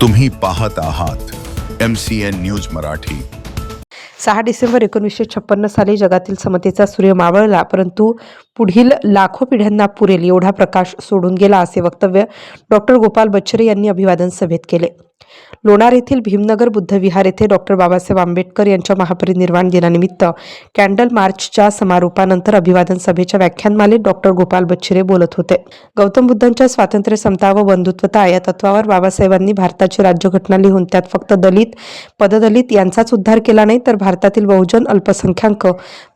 तुम्ही पाहत आहात M C N news Marathi. सहा डिसेंबर एकोणीसशे छप्पन्न साली जगातील समतेचा सूर्य मावळला परंतु पुढील लाखो पिढ्यांना पुरेल एवढा प्रकाश सोडून गेला असे वक्तव्य डॉक्टर गोपाल बच्छरे यांनी अभिवादन सभेत केले. लोणार येथील भीमनगर बुद्धविहार येथे डॉक्टर बाबासाहेब आंबेडकर यांच्या महापरिनिर्वाण दिनानिमित्त कॅन्डल मार्चच्या समारोपानंतर अभिवादन सभेच्या व्याख्यानमालेत डॉक्टर गोपाल बच्चिरे बोलत होते. गौतम बुद्धांच्या स्वातंत्र्य समता व बंधुत्वता या तत्वावर बाबासाहेबांनी भारताची राज्यघटना लिहून त्यात फक्त दलित पददलित यांचाच उद्धार केला नाही तर भारतातील बहुजन अल्पसंख्याक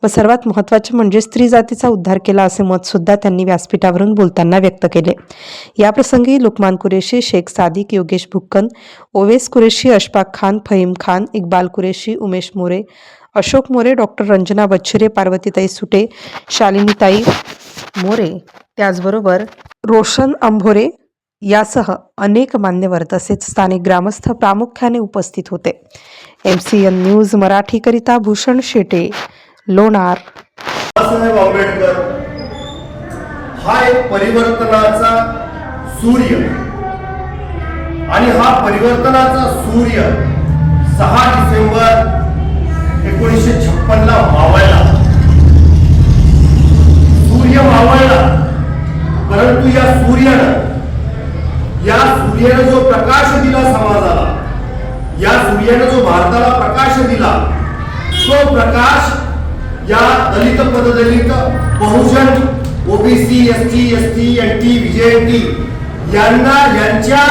व सर्वात महत्त्वाचे म्हणजे स्त्री जातीचा उद्धार केला असे मत सुद्धा त्यांनी व्यासपीठावरून बोलताना व्यक्त केले. याप्रसंगी लुकमान कुरेशी शेख सादिक योगेश भुक्कन ओवेस कुरेशी अशफाक खान फहीम खान इक्बाल कुरेशी उमेश मोरे अशोक मोरे डॉक्टर रंजना बच्छरे पार्वतीताई सुटे शालिनीताई मोरे त्याचबरोबर रोशन अंभोरे यासह अनेक मान्यवर तसेच स्थानिक ग्रामस्थ प्रामुख्याने उपस्थित होते. एम सी एन न्यूज मराठीकरिता भूषण शेटे लोणार. बाबासाहेब आंबेडकर हा एक परिवर्तनाचा सूर्य. आणि हा परिवर्तनाचा सूर्य सहा डिसेंबर एकोणीसशे छप्पनला मावळला सूर्य मावळला परंतु या सूर्यानं या सूर्यानं जो प्रकाश दिला समाजाला या सूर्यानं जो भारताला प्रकाश दिला तो प्रकाश या Dalit पददलित Bahujan OBC S T S T N T T यांना यांच्या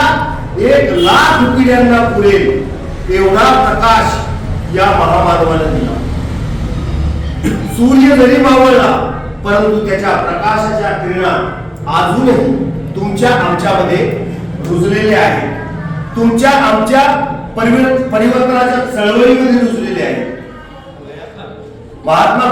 एक लाख पिढ्यांना पुरेल एवढा प्रकाश या महामानवाला दिला. सूर्य जरी मावळला परंतु त्याच्या प्रकाशाच्या किरणा अजूनही तुमच्या आमच्यामध्ये रुजलेले आहेत. तुमच्या आमच्या परिवर्तनाच्या चळवळीमध्ये रुजलेले आहेत. महात्मा